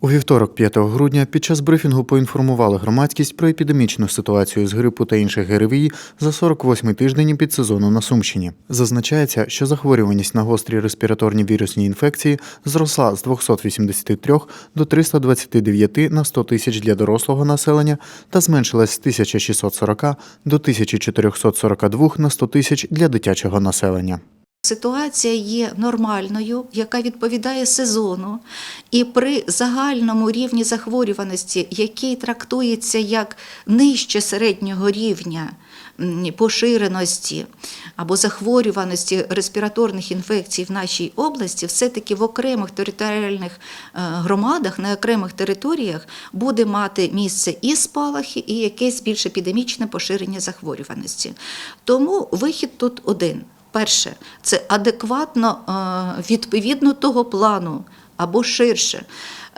У вівторок, 5 грудня, під час брифінгу поінформували громадськість про епідемічну ситуацію з грипу та інших ГРВІ за 48-й тиждень підсезону на Сумщині. Зазначається, що захворюваність на гострі респіраторні вірусні інфекції зросла з 283 до 329 на 100 тисяч для дорослого населення та зменшилась з 1640 до 1442 на 100 тисяч для дитячого населення. Ситуація є нормальною, яка відповідає сезону, і при загальному рівні захворюваності, який трактується як нижче середнього рівня поширеності або захворюваності респіраторних інфекцій в нашій області, все-таки в окремих територіальних е, громадах, на окремих територіях буде мати місце і спалахи, і якесь більш епідемічне поширення захворюваності. Тому вихід тут один. Перше, це адекватно е, відповідно того плану або ширше.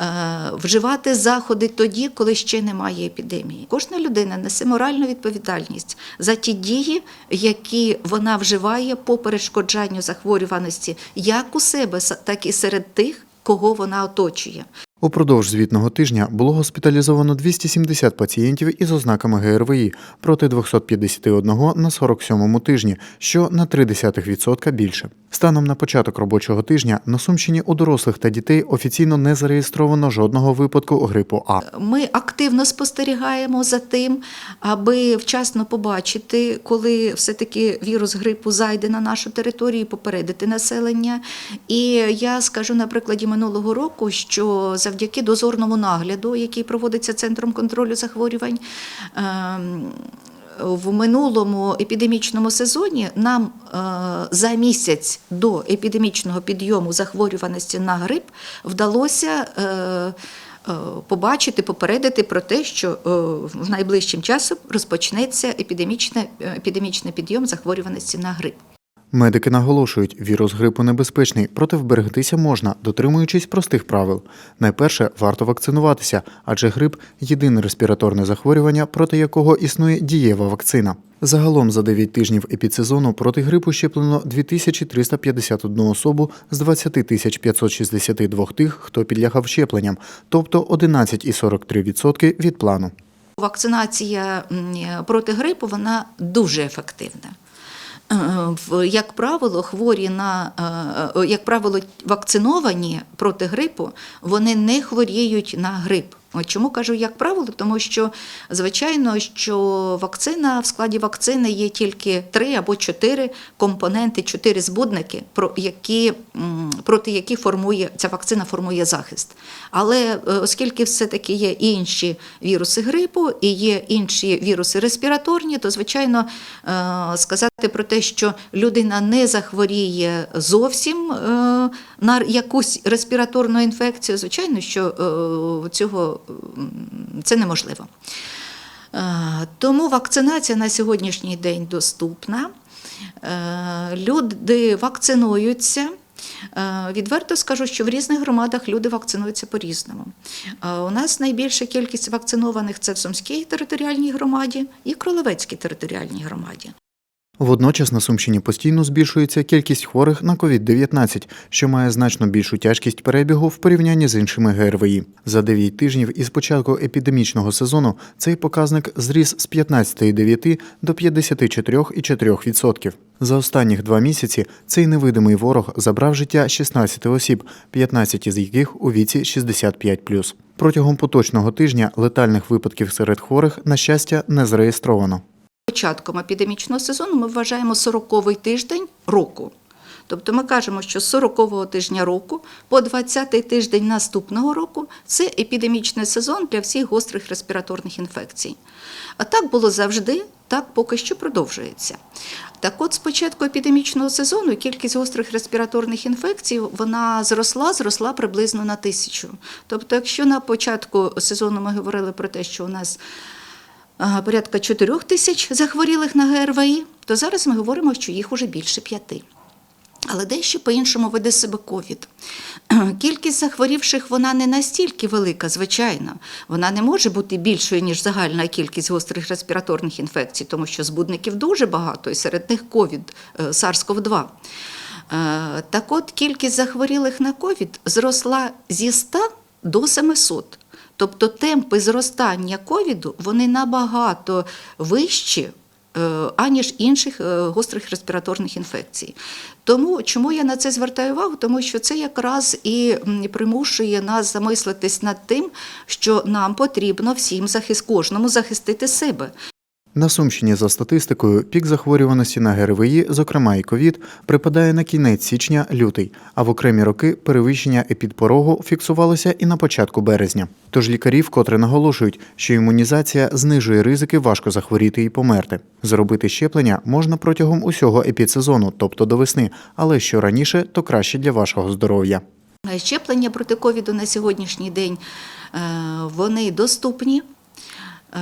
е, Вживати заходи тоді, коли ще немає епідемії. Кожна людина несе моральну відповідальність за ті дії, які вона вживає по перешкоджанню захворюваності, як у себе, так і серед тих, кого вона оточує. Упродовж звітного тижня було госпіталізовано 270 пацієнтів із ознаками ГРВІ проти 251 на 47-му тижні, що на 0,3% більше. Станом на початок робочого тижня на Сумщині у дорослих та дітей офіційно не зареєстровано жодного випадку грипу А. Ми активно спостерігаємо за тим, аби вчасно побачити, коли все-таки вірус грипу зайде на нашу територію, попередити населення. І я скажу на прикладі минулого року, що завдяки дозорному нагляду, який проводиться Центром контролю захворювань. ем, в минулому епідемічному сезоні нам е, за місяць до епідемічного підйому захворюваності на грип вдалося е, е, побачити, попередити про те, що в найближчим часом розпочнеться епідемічний підйом захворюваності на грип. Медики наголошують, вірус грипу небезпечний, проте вберегтися можна, дотримуючись простих правил. Найперше варто вакцинуватися, адже грип єдине респіраторне захворювання, проти якого існує дієва вакцина. Загалом за 9 тижнів епідсезону проти грипу щеплено 2351 особу з 20 тисяч 562 тих, хто підлягав щепленням, тобто 11,43% від плану. Вакцинація проти грипу вона дуже ефективна. Е, Як правило, хворі на е, е, як правило, вакциновані проти грипу, вони не хворіють на грип. Чому кажу як правило? Тому що звичайно, що вакцина в складі вакцини є тільки три або чотири компоненти, чотири збудники, про які проти яких формує ця вакцина формує захист. Але е, оскільки все-таки є інші віруси грипу і є інші віруси респіраторні, то звичайно е, сказати про те, що людина не захворіє зовсім е, на якусь респіраторну інфекцію, звичайно, що е, цього це неможливо. Е, Тому вакцинація на сьогоднішній день доступна. Е, Люди вакцинуються. Відверто скажу, що в різних громадах люди вакцинуються по-різному. У нас найбільша кількість вакцинованих це в Сумській територіальній громаді і Кролевецькій територіальній громаді. Водночас на Сумщині постійно збільшується кількість хворих на COVID-19, що має значно більшу тяжкість перебігу в порівнянні з іншими ГРВІ. За 9 тижнів із початку епідемічного сезону цей показник зріс з 15,9 до 54,4%. За останніх два місяці цей невидимий ворог забрав життя 16 осіб, 15 із яких у віці 65+. Протягом поточного тижня летальних випадків серед хворих, на щастя, не зареєстровано. Початком епідемічного сезону ми вважаємо 40-й тиждень року. Тобто ми кажемо, що з 40-го тижня року по 20-й тиждень наступного року це епідемічний сезон для всіх гострих респіраторних інфекцій. А так було завжди, так поки що продовжується. Так от, з початку епідемічного сезону кількість гострих респіраторних інфекцій вона зросла, зросла приблизно на тисячу. Тобто, якщо на початку сезону ми говорили про те, що у нас порядка 4 тисяч захворілих на ГРВІ, то зараз ми говоримо, що їх уже більше п'яти. Але дещо по-іншому веде себе ковід. Кількість захворівших вона не настільки велика, звичайно. Вона не може бути більшою, ніж загальна кількість гострих респіраторних інфекцій, тому що збудників дуже багато, і серед них ковід, е, SARS-CoV-2. Е, Так от кількість захворілих на ковід зросла зі 100 до 700. Тобто темпи зростання ковіду вони набагато вищі, е, аніж інших е, гострих респіраторних інфекцій. Тому чому я на це звертаю увагу? Тому що це якраз і примушує нас замислитись над тим, що нам потрібно всім захист, кожному захистити себе. На Сумщині, за статистикою, пік захворюваності на ГРВІ, зокрема і ковід, припадає на кінець січня-лютий, а в окремі роки перевищення епідпорогу фіксувалося і на початку березня. Тож лікарі вкотре наголошують, що імунізація знижує ризики важко захворіти і померти. Зробити щеплення можна протягом усього епідсезону, тобто до весни, але що раніше, то краще для вашого здоров'я. Щеплення проти ковіду на сьогоднішній день е, вони доступні. Е,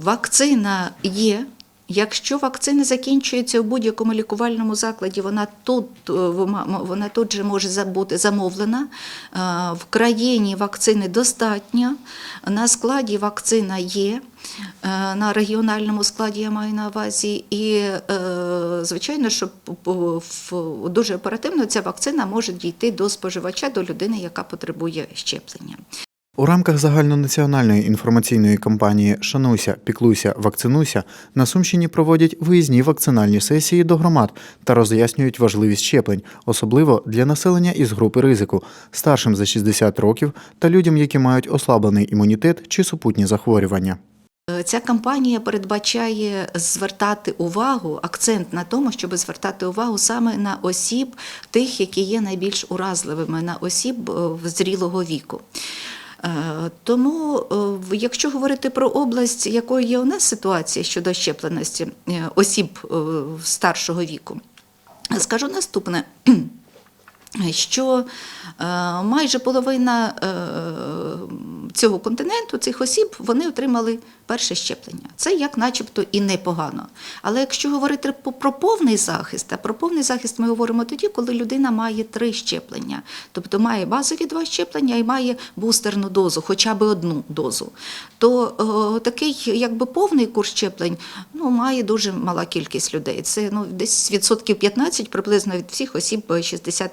Вакцина є. Якщо вакцина закінчується в будь-якому лікувальному закладі, вона тут, е, вона- тут же може бути замовлена. Е, В країні вакцини достатньо, на складі вакцина є, на регіональному складі я маю на увазі. І, звичайно, що дуже оперативно ця вакцина може дійти до споживача, до людини, яка потребує щеплення. У рамках загальнонаціональної інформаційної кампанії Шануйся, піклуйся, вакцинуйся на Сумщині проводять виїзні вакцинальні сесії до громад та роз'яснюють важливість щеплень, особливо для населення із групи ризику, старшим за 60 років та людям, які мають ослаблений імунітет чи супутні захворювання. Е, Ця кампанія передбачає звертати увагу, акцент на тому, щоб звертати увагу саме на осіб, тих, які є найбільш уразливими, на осіб е, зрілого віку. Е, Тому, е, якщо говорити про область, якою є у нас ситуація щодо щепленості е, осіб старшого віку, скажу наступне. Що майже половина цього континенту, цих осіб, вони отримали перше щеплення. Це як начебто і непогано. Але якщо говорити про повний захист, а про повний захист ми говоримо тоді, коли людина має три щеплення, тобто має базові два щеплення і має бустерну дозу, хоча б одну дозу, то е, такий якби повний курс щеплень ну, має дуже мала кількість людей. Це ну, десь відсотків 15 приблизно від всіх осіб 60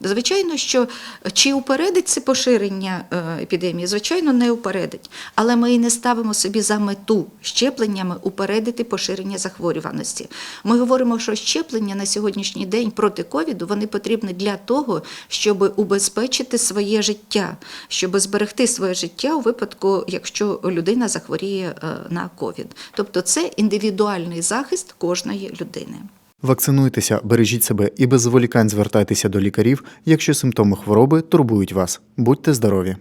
Звичайно, що чи упередить це поширення е, епідемії? Звичайно, не упередить. Але ми і не ставимо собі за мету щепленнями упередити поширення захворюваності. Ми говоримо, що щеплення на сьогоднішній день проти ковіду вони потрібні для того, щоб убезпечити своє життя, щоб зберегти своє життя у випадку, якщо людина захворіє е, на ковід. Тобто це індивідуальний захист кожної людини. Вакцинуйтеся, бережіть себе і без зволікань звертайтеся до лікарів, якщо симптоми хвороби турбують вас. Будьте здорові!